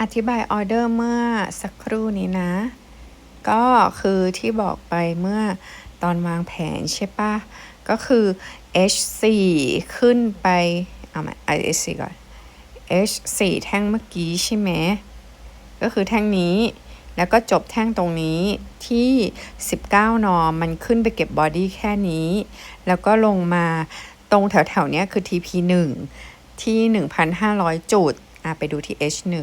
อธิบายออเดอร์เมื่อสักครู่นี้นะ ก็คือที่บอกไปเมื่อตอนวางแผนใช่ปะก็คือ H4 ขึ้นไป เอาใหม่ H4 ก่อน H4 แท่งเมื่อกี้ใช่ไหม ก็คือแท่งนี้แล้วก็จบแท่งตรงนี้ที่ 19 นอมมันขึ้นไปเก็บบอดี้แค่นี้ แล้วก็ลงมาตรงแถวๆเนี้ยคือ TP1 ที่ 1,500 จุดอะไปดูที่ H1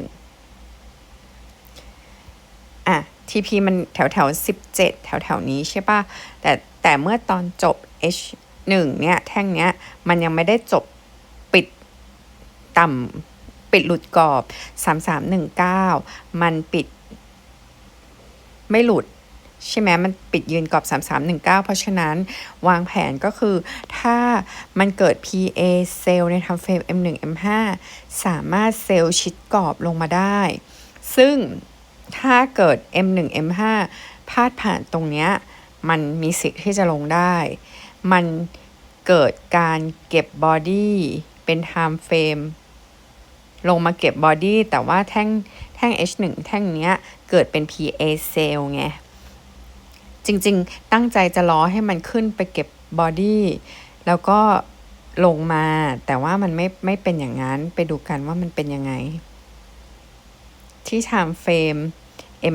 อะ TP มันแถวแถว17แถวแถวนี้ใช่ปะแต่แต่เมื่อตอนจบ H1 เนี่ยแท่งเนี้ยมันยังไม่ได้จบปิดต่ำปิดหลุดกรอบ 3319 มันปิดไม่หลุดใช่ไหมมันปิดยืนกรอบ 3319 เพราะฉะนั้นวางแผนก็คือถ้ามันเกิด PA เซลล์ในทำเฟรม M1 M5 สามารถเซลล์ชิดกรอบลงมาได้ ซึ่ง ถ้าเกิด M1 M5 พาดผ่านตรงเนี้ยมันมีสิทธิ์ที่จะลงได้ มันเกิดการเก็บบอดี้เป็น time frame ลงมาเก็บบอดี้แต่ว่าแท่งแท่ง H1 แท่งเนี้ยเกิดเป็น PA cell ไง จริงๆ ตั้งใจจะรอให้มันขึ้นไปเก็บบอดี้แล้วก็ลงมาแต่ว่ามันไม่ไม่เป็นอย่างนั้น ไปดูกันว่ามันเป็นยังไง ที่ time frame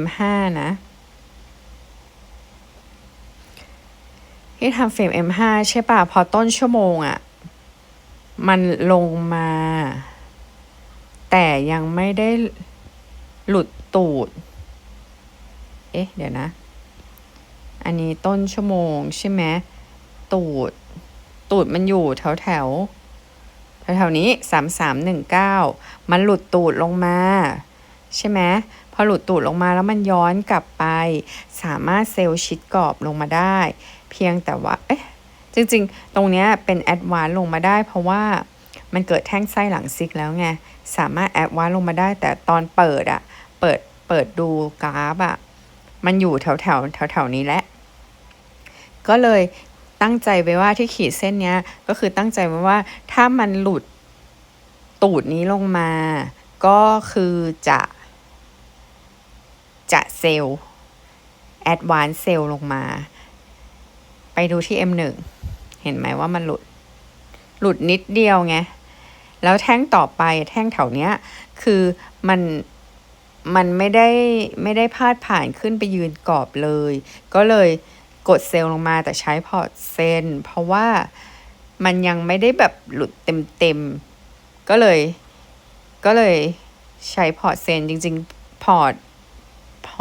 M5 นะ ที่ทำเฟรม M5 ใช่ป่ะ พอต้นชั่วโมงอะ่ะ มันลงมา แต่ยังไม่ได้หลุดตูด เอ๊ะ เดี๋ยวนะ อันนี้ต้นชั่วโมงใช่ไหมตูด ตูดมันอยู่แถวแถวแถวแถวนี้สามสามหนึ่งเก้ามันหลุดตูดลงมา ใช่ไหมพอหลุดตูดลงมาแล้วมันย้อนกลับไป สามารถเซลล์ชิดกรอบลงมาได้ เพียงแต่ว่าเอ๊ะจริงๆ ตรงเนี้ยเป็นแอดวานลงมาได้ เพราะว่ามันเกิดแท่งไส้หลังซิกแล้วไงสามารถแอดวานลงมาได้ แต่ตอนเปิดอะเปิดเปิดดูกราฟอะมันอยู่แถวแถวแถวแถวนี้แหละก็เลยตั้งใจไว้ว่าที่ขีดเส้นเนี้ยก็คือตั้งใจไว้ว่าถ้ามันหลุดตูดนี้ลงมา ก็คือจะ จะเซลล์แอดวานซ์เซลล์ลงมา ไปดูที่ M1 เห็นไหมว่ามันหลุด หลุดนิดเดียวไง แล้วแท่งต่อไปแท่งแถวเนี้ย คือมันมันไม่ได้ไม่ได้พาดผ่านขึ้นไปยืนกรอบเลย ก็เลยกดเซลล์ลงมาแต่ใช้พอร์ตเซนเพราะว่ามันยังไม่ได้แบบหลุดเต็มๆก็เลย ก็เลยใช้พอร์ตเซนจริง ๆ พอร์ต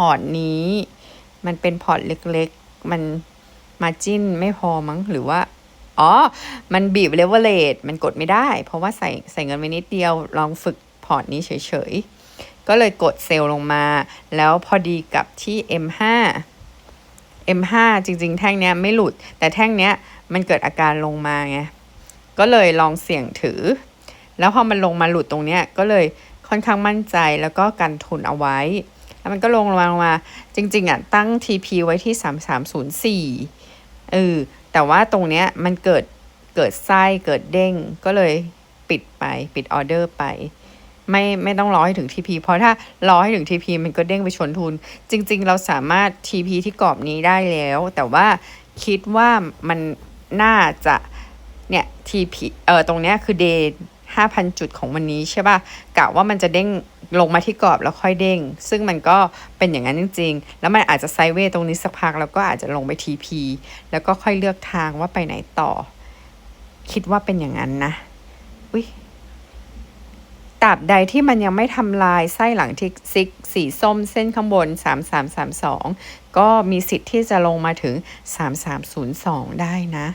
อร์ตนี้ มันเป็นพอร์ตเล็กๆ มันมาจิ้นไม่พอมั้งหรือว่า อ๋อ มันบีบเลเวลเลตมันกดไม่ได้ เพราะว่าใส่ใส่เงินไปนิดเดียวลองฝึกพอร์ตนี้เฉยๆ ก็เลยกดเซลล์ลงมา แล้วพอดีกับที่ M5 M5 จริงๆ แท่งเนี้ยไม่หลุด แต่แท่งเนี้ยมันเกิดอาการลงมาไง ก็เลยลองเสี่ยงถือ แล้วพอมันลงมาหลุดตรงเนี้ยก็เลยค่อนข้างมั่นใจแล้วก็กันทุนเอาไว้ แล้วมันก็ลงมาลงมา จริง ๆอะตั้ง TP ไว้ที่ 3304เออแต่ว่าตรงเนี้ยมันเกิดเกิดไส้เกิดเด้งก็เลยปิดไปปิดออเดอร์ไป ไม่ไม่ต้องรอให้ถึง TP เพราะถ้ารอให้ถึง TP มันก็เด้งไปชนทุน จริง ๆ เราสามารถ TP ที่กรอบนี้ได้แล้ว แต่ว่าคิดว่ามันน่าจะเนี่ย TP เออตรงเนี้ยคือ day 5,000 จุดของวันนี้ใช่ป่ะกะว่ามันจะเด้งลงมาที่กรอบแล้วค่อยเด้ง ซึ่งมันก็เป็นอย่างนั้นจริง ๆ แล้วมันอาจจะไซเวย์ตรงนี้สักพักแล้วก็อาจจะลงไป TP แล้วก็ค่อยเลือกทางว่าไปไหนต่อ คิดว่าเป็นอย่างนั้นนะอุ้ยตราบใดที่มันยังไม่ทำลายไส้หลังที่ซิกสีส้มเส้นข้างบน 3332 ก็มีสิทธิ์ที่จะลงมาถึง 3302 ได้นะ